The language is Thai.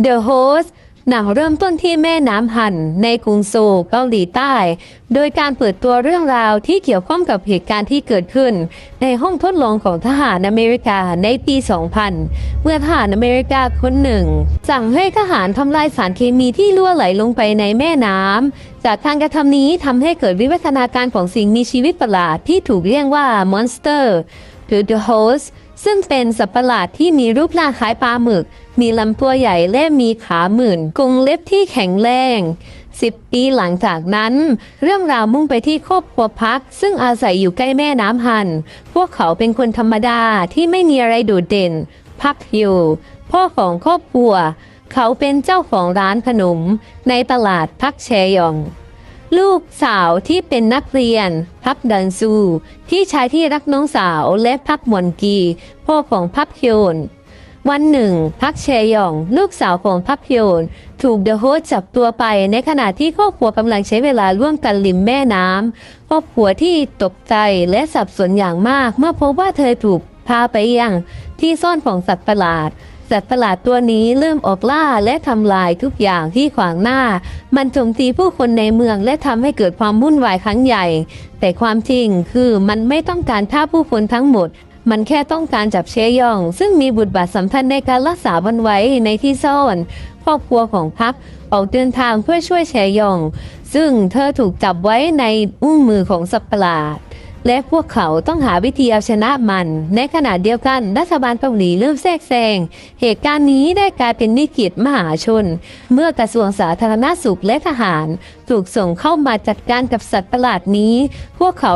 The Host หนังเริ่มต้นที่แม่น้ำฮันในกรุงโซลเกาหลีใต้ โดยการเปิดตัวเรื่องราวที่เกี่ยวข้องกับเหตุการณ์ที่เกิดขึ้น ในห้องทดลองของทหารอเมริกาในปี 2000 เมื่อทหารอเมริกาคนหนึ่ง สั่งให้ทหารทำลายสารเคมีที่รั่วไหลลงไปในแม่น้ำ จากการกระทำนี้ทำให้เกิดวิวัฒนาการของสิ่งมีชีวิตประหลาดที่ถูกเรียกว่ามอนสเตอร์หรือ The Host ซึ่งเป็นสัตว์ประหลาดที่มีรูปร่างคล้ายปลาหมึก มีลำตัวใหญ่และมีขาหมื่นกรงเล็บที่แข็งแรงสิบปีหลังจากนั้น เรื่องราวมุ่งไปที่ครอบครัวพัก ซึ่งอาศัยอยู่ใกล้แม่น้ำฮัน พวกเขาเป็นคนธรรมดาที่ไม่มีอะไรโดดเด่น พักอยู่พ่อของครอบครัว เขาเป็นเจ้าของร้านขนม ในตลาดพักแชยอง ลูกสาวที่เป็นนักเรียน พักดันซู พี่ชายที่รักน้องสาวและพักหมอนกี พ่อของพักฮยนวันหนึ่ง พักเชยอง ลูกสาวของพักฮยนถูกเดอะโฮสจับตัวไปในขณะที่ครอบครัวกำลังใช้เวลาร่วมกันริมแม่น้ำครอบครัวที่ตกใจและสับสนอย่างมาก เมื่อพบว่าเธอถูกพาไปยังที่ซ่อนของสัตว์ประหลาดสัตว์ประหลาดตัวนี้เริ่มออกล่าและทำลายทุกอย่างที่ขวางหน้า มันโจมตีผู้คนในเมืองและทำให้เกิดความวุ่นวายครั้งใหญ่ แต่ความจริงคือมันไม่ต้องการฆ่าผู้คนทั้งหมด มันแค่ต้องการจับเชยอง ซึ่งมีบทบาทสำคัญในการรักษาบันไว้ในที่ซ่อนครอบครัวของพักออกเดินทางเพื่อช่วยเชยอง ซึ่งเธอถูกจับไว้ในอุ้งมือของสัตว์ประหลาด และพวกเขาต้องหาวิธีเอาชนะมัน ในขณะเดียวกันรัฐบาลเกาหลีเริ่มแทรกแซง เหตุการณ์นี้ได้กลายเป็นนิกิจมหาชน เมื่อกระทรวงสาธารณสุขและทหาร ถูกส่งเข้ามาจัดการกับสัตว์ประหลาดนี้ พวกเขา